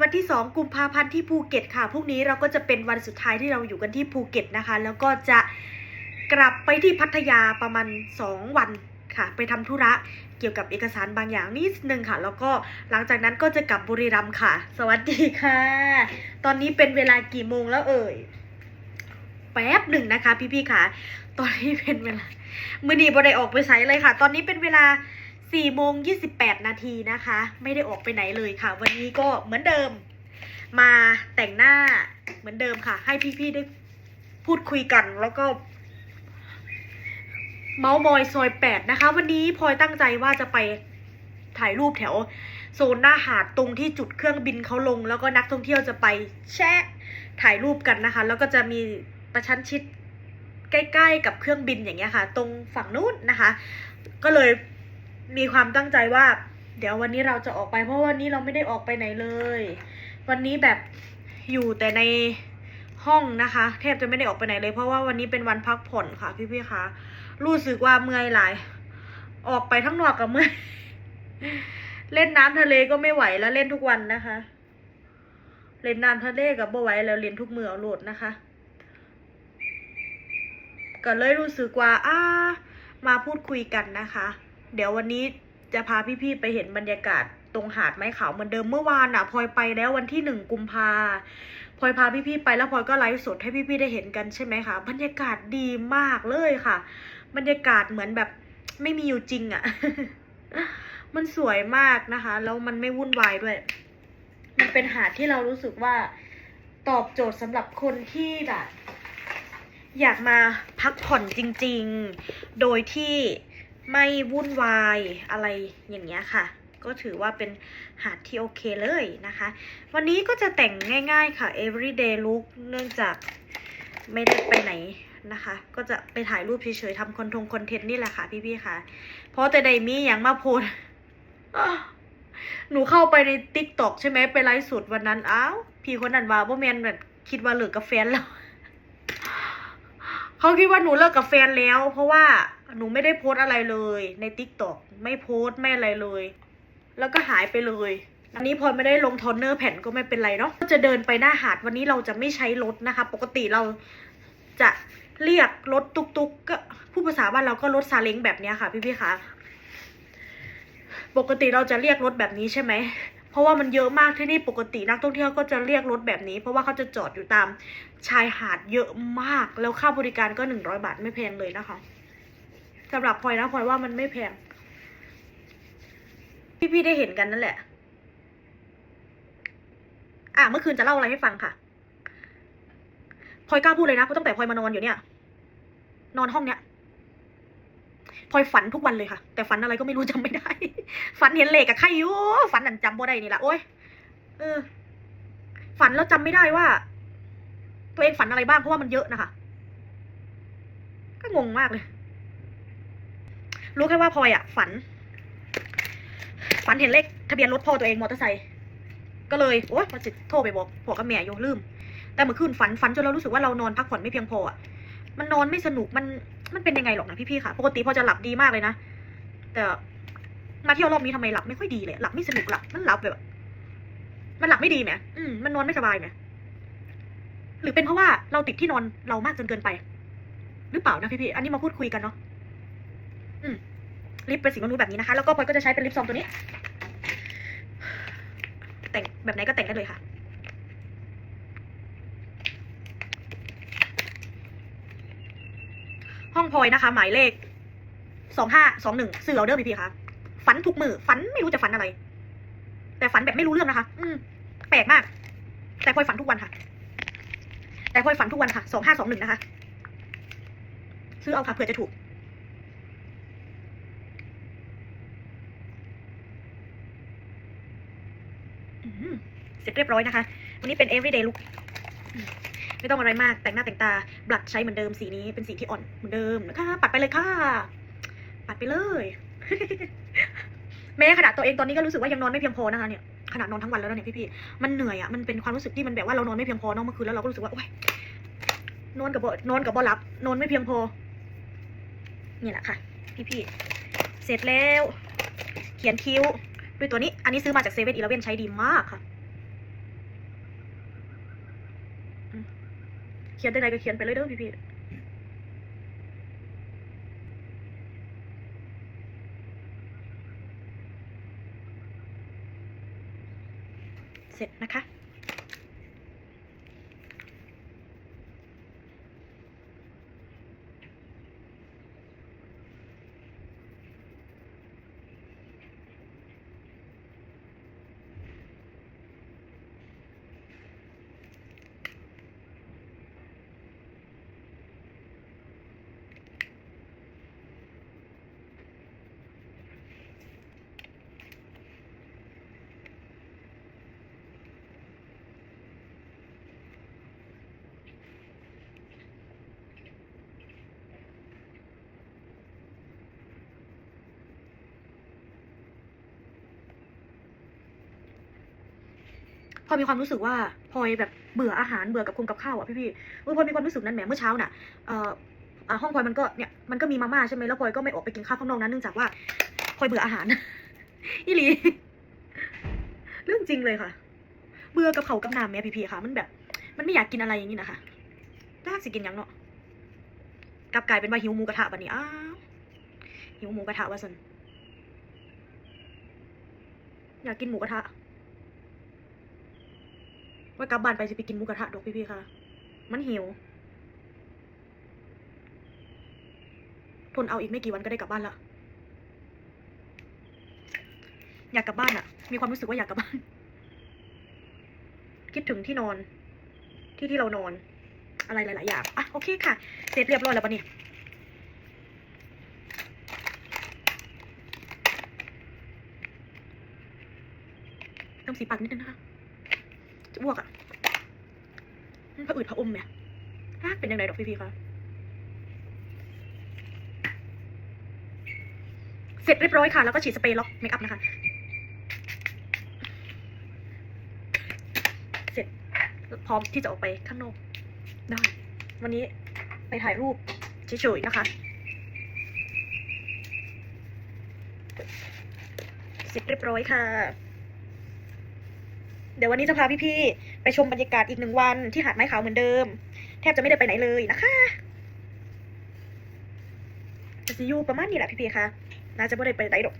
วันที่ 2 กุมภาพันธ์ที่ภูเก็ตค่ะ พรุ่งนี้เราก็จะเป็นวันสุดท้ายที่เราอยู่กันที่ภูเก็ตนะคะ แล้วก็จะกลับไปที่พัทยาประมาณ 2 วันค่ะ ไปทำธุระเกี่ยวกับเอกสารบางอย่างนิดนึงค่ะ แล้วก็หลังจากนั้นก็จะกลับบุรีรัมย์ค่ะ สวัสดีค่ะ ตอนนี้เป็นเวลากี่โมงแล้วเอ่ย แป๊บหนึ่งนะคะ พี่ๆค่ะ ตอนนี้เป็นเวลา มือดีบได้ออกไปใช้เลยค่ะ ตอนนี้เป็นเวลา 4โมง28นาทีนะคะ ไม่ได้ออกไปไหนเลยค่ะ วันนี้ก็เหมือนเดิม มาแต่งหน้าเหมือนเดิมค่ะ ให้พี่ๆได้พูดคุยกันแล้วก็เมาส์มอยซอยแปดนะคะ วันนี้พลอยตั้งใจว่าจะไปถ่ายรูปแถว โซนหน้าหาดตรงที่จุดเครื่องบินเขาลง แล้วก็นักท่องเที่ยวจะไปแชะถ่ายรูปกันนะคะ แล้วก็จะมีประชันชิดใกล้ ๆ กับเครื่องบินอย่างเงี้ยค่ะ ตรงฝั่งนู้นนะคะ ก็เลย มีความตั้งใจว่า เดี๋ยววันนี้เราจะออกไปเพราะวันนี้เราไม่ได้ออกไปไหนเลย วันนี้แบบอยู่แต่ในห้องนะคะแทบจะไม่ได้ออกไปไหนเลยเพราะว่าวันนี้เป็นวันพักผ่อนค่ะ พี่ๆคะรู้สึกว่าเมื่อยหลาย ออกไปทั้งนอกกับเมื่อยเล่นน้ำทะเลก็ไม่ไหวแล้วเล่นทุกวันนะคะ เล่นน้ำทะเลกับบ่ไหวแล้วเล่นทุกเมื่อเอาโหลดนะคะก็เลยรู้สึกว่าอ่ามาพูดคุยกันนะคะ เดี๋ยววันนี้จะพาพี่ๆไปเห็นบรรยากาศตรงหาดไม้ขาวเหมือนเดิมเมื่อวานอะพลอยไปแล้ววันที่หนึ่งกุมภาพลอยพาพี่ๆไปแล้วพลอยก็ไลฟ์สดให้พี่ๆได้เห็นกันใช่ไหมคะบรรยากาศดีมากเลยค่ะ บรรยากาศเหมือนแบบไม่มีอยู่จริงอะมันสวยมากนะคะแล้วมันไม่วุ่นวายด้วย มันเป็นหาดที่เรารู้สึกว่าตอบโจทย์สำหรับคนที่แบบอยากมาพักผ่อนจริง ๆ โดยที่ ไม่วุ่นวายอะไรอย่างเงี้ยค่ะ ก็ถือว่าเป็นหาดที่โอเคเลยนะคะ วันนี้ก็จะแต่งง่ายๆค่ะ everyday look เนื่องจากไม่ได้ไปไหนนะคะ ก็จะไปถ่ายรูปเฉยๆทำคอนทงคอนเทนต์นี่แหละค่ะพี่ๆค่ะ เพราะแต่ใดมีอย่างมาโพสหนูเข้าไปในติ๊กต็อกใช่ไหมไปไลฟ์สดวันนั้นอ้าวพี่คนนั้นว่าบ่แมนแบบคิดว่าเลิกกับแฟนแล้ว เขาคิดว่าหนูเลิกกับแฟนแล้ว เพราะว่าหนูไม่ได้โพสอะไรเลย ในติ๊กต็อกไม่โพสไม่อะไรเลย แล้วก็หายไปเลยอันนี้พอไม่ได้ลงทอนเนอร์แผ่นก็ไม่เป็นไรเนาะจะเดินไปหน้าหาดวันนี้เราจะไม่ใช้รถนะคะ ปกติเราจะเรียกรถตุกตุกก็ผู้ภาษาบ้านเราก็รถซาเล้งแบบนี้ค่ะ พี่พี่คะปกติเราจะเรียกรถแบบนี้ใช่ไหม เพราะว่ามันเยอะมากที่นี่ปกตินักท่องเที่ยวก็จะเรียกรถแบบนี้ เพราะว่าเขาจะจอดอยู่ตามชายหาดเยอะมาก แล้วค่าบริการก็หนึ่งร้อยบาทไม่แพงเลยนะคะสำหรับพลอยนะพลอยว่ามันไม่แพง พี่ๆได้เห็นกันนั่นแหละ อะเมื่อคืนจะเล่าอะไรให้ฟังค่ะพลอยกล้าพูดเลยนะเพราะตั้งแต่พลอยมานอนอยู่เนี่ย นอนห้องเนี้ย พลอยฝันทุกวันเลยค่ะ แต่ฝันอะไรก็ไม่รู้จำไม่ได้ ฝันเห็นเหล็กกับใครอยู่ฝันนั่นจำบ่ได้นี่แหละโอ้ยเออ ฝันแล้วจำไม่ได้ว่า ตัวเองฝันอะไรบ้างเพราะว่ามันเยอะนะคะ ก็งงมากเลย รู้แค่ว่าพลอยอะฝัน ฝันเห็นเลขทะเบียนรถพ่อตัวเองมอเตอร์ไซค์ก็เลยโอ๊ยมาจิโทรไปบอกพ่อกับแม่อยู่ลืม แต่เมื่อคืนฝันฝันจนเรารู้สึกว่าเรานอนพักผ่อนไม่เพียงพออะมันนอนไม่สนุกมัน มันเป็นยังไงหรอกนะพี่ๆค่ะ ปกติพอจะหลับดีมากเลยนะ แต่มาเที่ยวรอบนี้ทำไมหลับไม่ค่อยดีเลย หลับไม่สนุกหลับมันหลับแบบ มันหลับไม่ดีไหมอืมมันนอนไม่สบายไหมหรือเป็นเพราะว่าเราติดที่นอนเรามากจนเกินไป หรือเปล่านะพี่ๆอันนี้มาพูดคุยกันเนาะอืมลิปเป็นสีนูดๆแบบนี้นะคะ แล้วก็พลอยก็จะใช้เป็นลิปซองตัวนี้ แต่งแบบไหนก็แต่งได้เลยค่ะ องพลอยนะคะ หมายเลขสองห้าสองหนึ่งสื่อเอาเดอร์พีพีค่ะฝันทุกมือฝันไม่รู้จะฝันอะไร แต่ฝันแบบไม่รู้เรื่องนะคะ อืมแปลกมาก แต่พลอยฝันทุกวันค่ะ แต่พลอยฝันทุกวันค่ะสองห้าสองหนึ่งนะคะ ซื้อเอาค่ะเผื่อจะถูกเสร็จเรียบร้อยนะคะ วันนี้เป็น everyday look ไม่ต้องอะไรมากแต่งหน้าแต่งตาบลัชใช้เหมือนเดิมสีนี้เป็นสีที่อ่อนเหมือนเดิมนะคะปัดไปเลยค่ะ ปัดไปเลย แม้ขนาดตัวเองตอนนี้ก็รู้สึกว่ายังนอนไม่เพียงพอนะคะเนี่ยขนาดนอนทั้งวันแล้วเนี่ยพี่ๆมันเหนื่อยอะ่ะมันเป็นความรู้สึกที่มันแบบว่าเรานอนไม่เพียงพอเนอะเมื่อคืนแล้วเราก็รู้สึกว่าโอ๊ยนอนกับบนอนกับบ่หลับ นอนไม่เพียงพอ นี่แหละค่ะ พี่ๆเสร็จแล้ว เขียนคิ้วด้วยตัวนี้ อันนี้ซื้อมาจากเซเว่นอีเลเว่นใช้ดีมากค่ะ อืมเขียนได้ไหนก็เขียนไปเลยเด้อพี่พี่เสร็จนะคะ พอมีความรู้สึกว่าพลอยแบบเบื่ออาหารเบื่อกับคงกับข้าวอะพี่พี่ๆเออพลอยมีความรู้สึกนั้นแหมเมื่อเช้าน่ะเอ่ออ่าห้องพลอยมันก็เนี่ยมันก็มีมาม่าใช่ไหมแล้วพลอยก็ไม่ออกไปกินข้าวข้างนอกนั้นเนื่องจากว่าพลอยเบื่ออาหารอีหลีเรื่องจริงเลยค่ะ เบื่อกับเขากับน้ำแม่พี่พี่ค่ะ มันแบบ มันไม่อยากกินอะไรอย่างนี้นะคะน่าสิกินยังเนาะกลับกลายเป็นว่าหิวหมูกระทะบัดนี้อ้าวหิวหมูกระทะว่าสันอยากกินหมูกระทะ ว่ากลับบ้านไปจะไปกินหมูกระทะดอกพี่ๆค่ะ มันหิว ทนเอาอีกไม่กี่วันก็ได้กลับบ้านละ อยากกลับบ้านอะมีความรู้สึกว่าอยากกลับบ้าน คิดถึงที่นอน ที่ที่เรานอน อะไรหลาย ๆ อย่างอะโอเคค่ะ เสร็จเรียบร้อยแล้วปะเนี่ยต้องสีปากนิดนึงนะคะ จะอ้วกอะมันผะอืดผะอมเนี่ยฮะเป็นยังไงดอกพี่ๆคะเสร็จเรียบร้อยค่ะ แล้วก็ฉีดสเปรย์ล็อกเมคอัพนะคะ เสร็จพร้อมที่จะออกไปข้างนอกได้ วันนี้ไปถ่ายรูปเฉยๆนะคะ เสร็จเรียบร้อยค่ะ เดี๋ยววันนี้จะพาพี่ๆไปชมบรรยากาศอีกหนึ่งวันที่หาดไม้ขาวเหมือนเดิม แทบจะไม่ได้ไปไหนเลยนะคะจะอยู่ประมาณนี้แหละพี่ๆคะน่าจะไม่ได้ไปไหนหรอก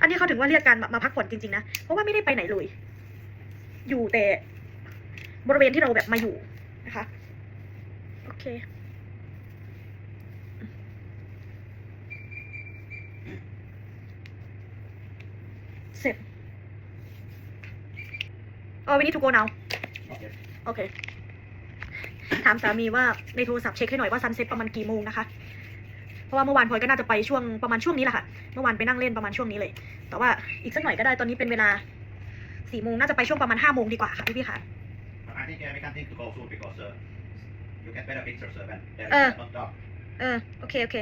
อันนี้เขาถึงว่าเรียกการมามาพักผ่อนจริงๆนะเพราะว่าไม่ได้ไปไหนเลย อยู่แต่บริเวณที่เราแบบมาอยู่นะคะ โอเค เสร็จ เออวันนี้ทูโกนาว Okay. โอเค ถามสามีว่าในโทรศัพท์เช็คให้หน่อยว่าซันเซ็ตประมาณกี่โมงนะคะ เพราะว่าเมื่อวานพลอยก็น่าจะไปช่วงประมาณช่วงนี้แหละค่ะ เมื่อวานไปนั่งเล่นประมาณช่วงนี้เลย แต่ว่าอีกสักหน่อยก็ได้ตอนนี้เป็นเวลาสี่โมงน่าจะไปช่วงประมาณห้าโมงดีกว่าค่ะพี่พี่ๆค่ะ I think uh, we can think to go soon because uh, you get better pictures uh, when there Uh. is not dark. เออ โอเค โอเค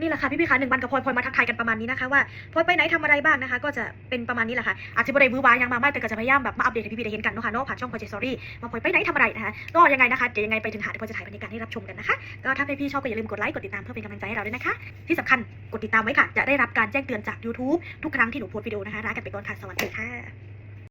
นี่แหละค่ะพี่พี่คะหนึ่งวันกับพลอยพลอยมาทักทายกันประมาณนี้นะคะว่าพลอยไปไหนทำอะไรบ้างนะคะ ก็จะเป็นประมาณนี้แหละค่ะอาจจะไม่ได้วื้อวายังมาไม่แต่ก็จะพยายามแบบมาอัปเดตให้พี่ๆได้เห็นกันเนาะค่ะเนาะผ่านช่องพลอยเจสตอรี่มาพลอยไปไหนทำอะไรนะคะก็ยังไงนะคะเดี๋ยวยังไงไปถึงหาดพลอยจะถ่ายบรรยากาศให้รับชมกันนะคะก็ถ้าพี่ๆชอบก็อย่าลืมกดไลค์กดติดตามเพื่อเป็นกำลังใจให้เราด้วยนะคะ ที่สำคัญกดติดตามไว้ค่ะจะได้รับการแจ้งเตือนจาก YouTube ทุกครั้งที่หนูโพสต์วิดีโอนะคะลากันไปก่อนค่ะสวัสดีค่ะ